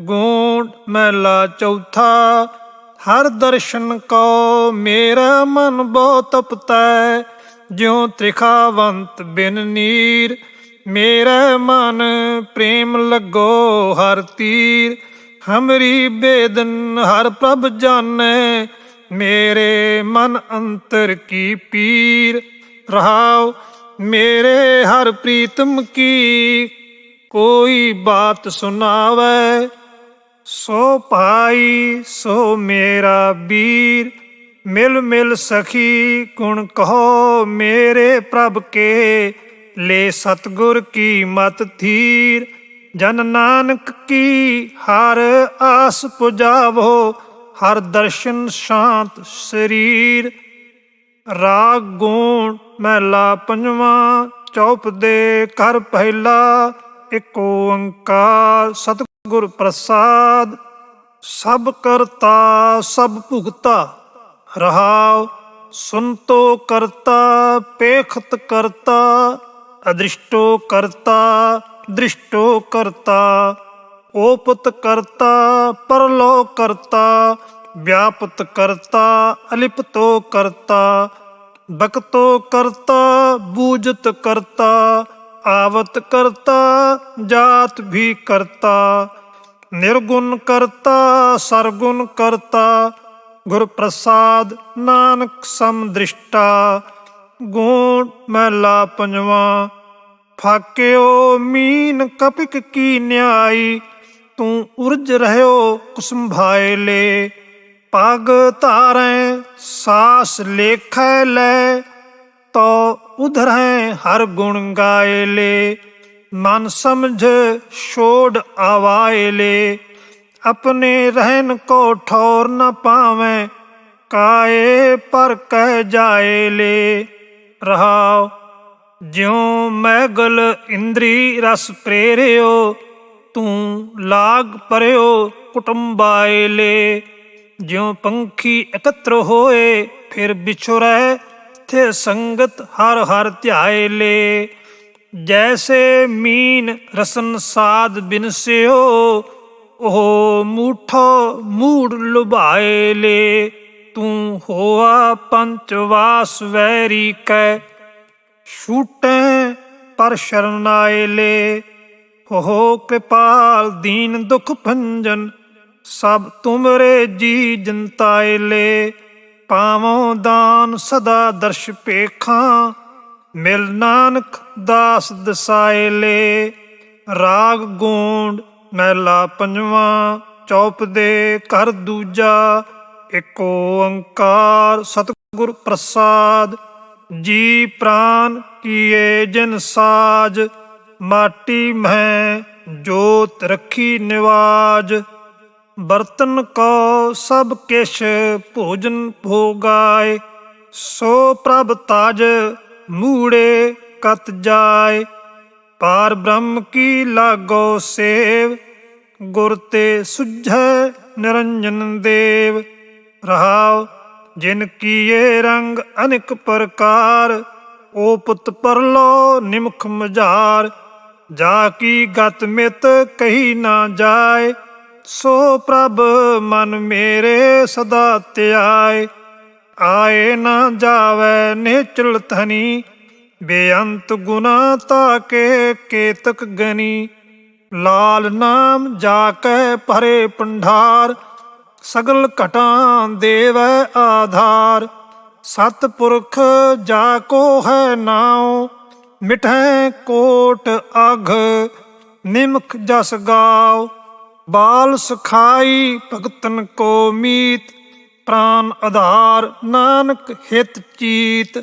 ਗੂਣ ਮਹਿਲਾ ਚੌਥਾ, ਹਰ ਦਰਸ਼ਨ ਕੋ ਮੇਰਾ ਮਨ ਬਹੁ ਤਪਤੈ। ਜਿਉ ਤ੍ਰਿਖਾਵੰਤ ਬਿਨ ਨੀਰ, ਮੇਰਾ ਮਨ ਪ੍ਰੇਮ ਲੱਗੋ ਹਰ ਤੀਰ। ਹਮਰੀ ਬੇਦਨ ਹਰ ਪ੍ਰਭ ਜਾਣੈ, ਮੇਰੇ ਮਨ ਅੰਤਰ ਕੀ ਪੀਰ। ਰਹਾਉ, ਮੇਰੇ ਹਰ ਪ੍ਰੀਤਮ ਕੀ, ਕੋਈ ਬਾਤ ਸੁਣਾਵੇ। ਸੋ ਭਾਈ, ਸੋ ਮੇਰਾ ਵੀਰ, ਮਿਲ ਮਿਲ ਸਖੀ, ਗੁਣ ਕਹੋ ਮੇਰੇ ਪ੍ਰਭ ਕੇ। ਲੈ ਸਤਗੁਰ ਕੀ ਮਤ ਥੀਰ, ਜਨ ਨਾਨਕ ਕੀ ਹਰ ਆਸ ਪੁਜਾਵੋ, ਹਰ ਦਰਸ਼ਨ ਸ਼ਾਂਤ ਸਰੀਰ। ਰਾਗ ਗੁਣ ਮਹਿਲਾ ਪੰਜਵਾਂ, ਚੌਪ ਦੇ ਕਰ ਪਹਿਲਾ ਏਕ ਓੰਕਾਰ, ਸਤਿਗੁਰ ਪ੍ਰਸਾਦ, ਸਭ ਕਰਤਾ, ਸਭ ਭੁਗਤਾ, ਰਹਾਉ, ਸੁਨਤੋ ਕਰਤਾ, ਪੇਖਤ ਕਰਤਾ, ਅਦ੍ਰਿਸ਼ਟੋ ਕਰਤਾ, ਦ੍ਰਿਸ਼ਟੋ ਕਰਤਾ, ਓਪਤ ਕਰਤਾ ਪਰਲੋ ਕਰਤਾ, ਵਿਆਪਤ ਕਰਤਾ, ਅਲਿਪਤੋ ਕਰਤਾ, ਬਕਤੋ ਕਰਤਾ, ਬੂਜਤ ਕਰਤਾ ਆਵਤ ਕਰਤਾ, ਜਾਤ ਵੀ ਕਰਤਾ। ਨਿਰਗੁਣ ਕਰਤਾ, ਸਰਗੁਣ ਕਰਤਾ। ਗੁਰ ਪ੍ਰਸਾਦ ਨਾਨਕ ਸਮਦ੍ਰਿਸ਼ਟਾ ਗੂਣ ਮਹਿਲਾ ਪੰਜਵਾਂ। ਫਾਕਿਓ ਮੀਨ ਕਪਿਕ ਕੀ ਨਿਆਈ। ਤੂੰ ਉਰਜ ਰਹਿਓ ਕੁਸੰਭਾਏ ਲੈ ਪਗ ਧਾਰੈ ਸਾਸ ਲੇਖੈ ਲੈ। ਤੋ ਉਧਰੈ ਹਰ ਗੁਣ ਗਾਏ ਲੈ ਮਨ ਸਮਝ ਛੋੜ ਆਵਾਏ ਲੈ ਆਪਣੇ ਰਹਿਨ ਕੋ ਠੌਰ ਨ ਪਾਵੇਂ, ਕਾਏ ਪਰ ਕਹਿ ਜਾਏ ਲੈ ਰਹਾਉ ਜਿਉ ਮੈਗਲ ਇੰਦਰੀ ਰਸ ਪ੍ਰੇਰਿਓ, ਤੂੰ ਲਾਗ ਪਰਿਓ ਕੁਟੰਬਾਏ ਲੈ ਜਿਉ ਪੰਖੀ ਇਕੱਤਰ ਹੋਏ, ਫਿਰ ਵਿਛੁਰੈ ਥੇ ਸੰਗਤ ਹਰ ਹਰ ਧਿਆਏ ਲੇ। ਜੈਸੇ ਮੀਨ ਰਸਨ ਸਾਧ ਬਿਨਸਿਓ ਉਹ ਮੂਠੋ ਮੂੜ ਲੁਭਾਏ ਲੇ। ਤੂੰ ਹੋਆ ਪੰਚ ਵਾਸ ਵੈਰੀ ਕੈ, ਛੂਟੈ ਪਰ ਸ਼ਰਨਾਏ ਲੇ। ਹੋ ਕਿਰਪਾਲ ਦੀਨ ਦੁਖ ਭੰਜਨ, ਸਭ ਤੁਮਰੇ ਜੀ ਜਨਤਾਏ ਲੇ। ਪਾਵੋਂ ਦਾਨ ਸਦਾ ਦਰਸ਼ ਪੇਖਾਂ ਮਿਲ ਨਾਨਕ ਦਾਸ ਦਸਾਏ ਰਾਗ ਗੂੰਡ ਮਹਿਲਾ ਪੰਜਵਾਂ, ਚੌਪ ਦੇ ਕਰ ਦੂਜਾ ਏਕ ਓੰਕਾਰ ਸਤਿਗੁਰ ਪ੍ਰਸਾਦ। ਜੀ ਪ੍ਰਾਨ ਕੀਏ ਜਿਨ ਸਾਜ, ਮਾਟੀ ਮਹਿ ਜੋਤ ਰੱਖੀ ਨਿਵਾਜ। ਬਰਤਨ ਕੋ ਸਭ ਕਿਛ ਭੋਜਨ ਭੋਗਾਏ, ਸੋ ਪ੍ਰਭ ਤਾਜ ਮੂੜੇ ਕਤ ਜਾਏ। ਪਾਰ ਬ੍ਰਹਮ ਕੀ ਲਾਗੋ ਸੇਵ, ਗੁਰ ਤੇ ਸੁਝੈ ਨਿਰੰਜਨ ਦੇਵ। ਰਹਾਉ ਜਿਨ ਕੀਏ ਰੰਗ ਅਨੇਕ ਪ੍ਰਕਾਰ, ਓ ਪੁੱਤ ਪਰਲੋ ਨਿਮਖ ਮਝਾਰ। ਜਾ ਕੀ ਗਤ ਮਿਤ ਕਹੀ ਨਾ ਜਾਏ ਸੋ ਪ੍ਰਭ ਮਨ ਮੇਰੇ ਸਦਾ ਧਿਆਏ। ਆਏ ਨਾ ਜਾਵੇ ਨਿਚਲ ਧਨੀ, ਬੇਅੰਤ ਗੁਨਾ ਤਾਕੇ ਕੇਤਕ ਗਨੀ। ਲਾਲ ਨਾਮ ਜਾ ਕੇ ਭਰੇ ਪੰਢਾਰ ਸਗਲ ਘਟਾਂ ਦੇਵੈ ਆਧਾਰ। ਸਤ ਪੁਰਖ ਜਾ ਕੋ ਹੈ ਨਾਉ ਮਿਠੈ ਕੋਟ ਅਘ, ਨਿਮਖ ਜਸ ਗਾਓ ਬਾਲ ਸਖਾਈ ਭਗਤਨ ਕੋ ਮੀਤ ਪ੍ਰਾਨ ਆਧਾਰ ਨਾਨਕ ਹਿਤ ਚੀਤ।